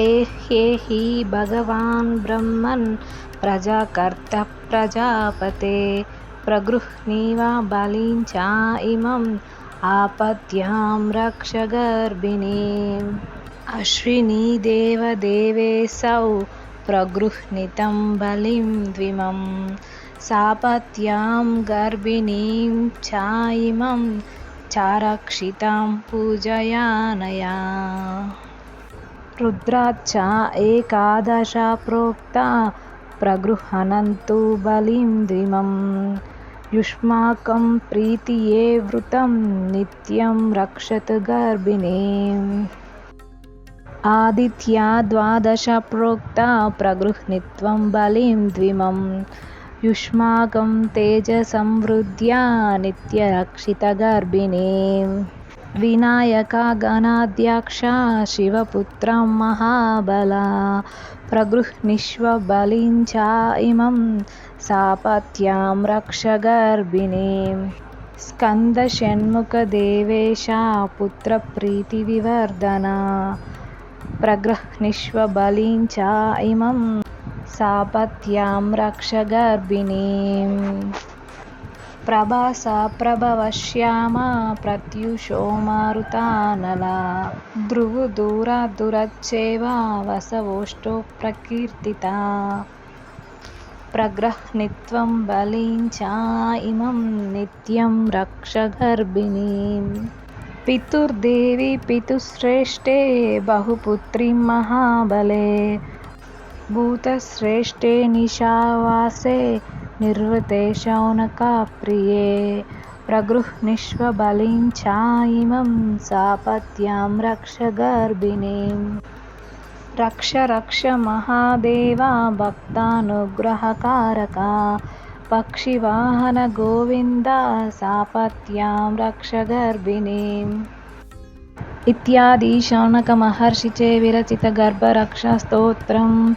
एह्येहि भगवान् ब्रह्मन् प्रजाकर्ता प्रजापते प्रगृह्णीव बलिं च इमम् आपद्यां रक्ष गर्भिणीम् अश्विनीदेवदेवेऽसौ प्रगृह्णीतं बलिं द्विमं सापत्यां गर्भिणीं च इमं चारक्षितां पूजयानया रुद्राच्च एकादश प्रोक्ता प्रगृह्णन्तु बलिं द्विमं युष्माकं प्रीतये वृतं नित्यं रक्षतु गर्भिणीम् आदित्या द्वादश प्रोक्ता प्रगृह्णीत्वं बलिं द्विमं युष्माकं तेजसंवृद्ध्या नित्यरक्षितगर्भिणीम् వినాయక గణాధ్యక్ష శివపుత్రం మహాబల ప్రగృహ్నిష్వ బలించా ఇమం సాపత్యాం రక్షగర్భిణీం స్కందషణ్ముఖదేవేశ పుత్రప్రీతివివర్ధన ప్రగృహ్నిష్వ బలించా ఇమం సాపత్యాం రక్షగర్భిణీం प्रभासा प्रभवश्यामा प्रत्युषो मारुतानला। नला ध्रुवदूरात् वसवोष्टो प्रकीर्तिता। प्रग्रह्नित्वं बलिं इमं नित्यं रक्षगर्भिणीं। पितुर्देवी पितुश्रेष्ठे बहुपुत्रीं महाबले। भूतश्रेष्ठे निशावासे నిర్వృతేశౌనకా ప్రియే ప్రగృహ్నిష్వబలిం చాయిమం సాపత్యాం రక్ష గర్భిణీం రక్ష రక్ష మహాదేవా భక్తానుగ్రహకారక పక్షివాహన గోవింద సాపత్యాం రక్ష ఇత్యాది శౌనక మహర్షిచే విరచిత గర్భరక్ష స్తోత్రం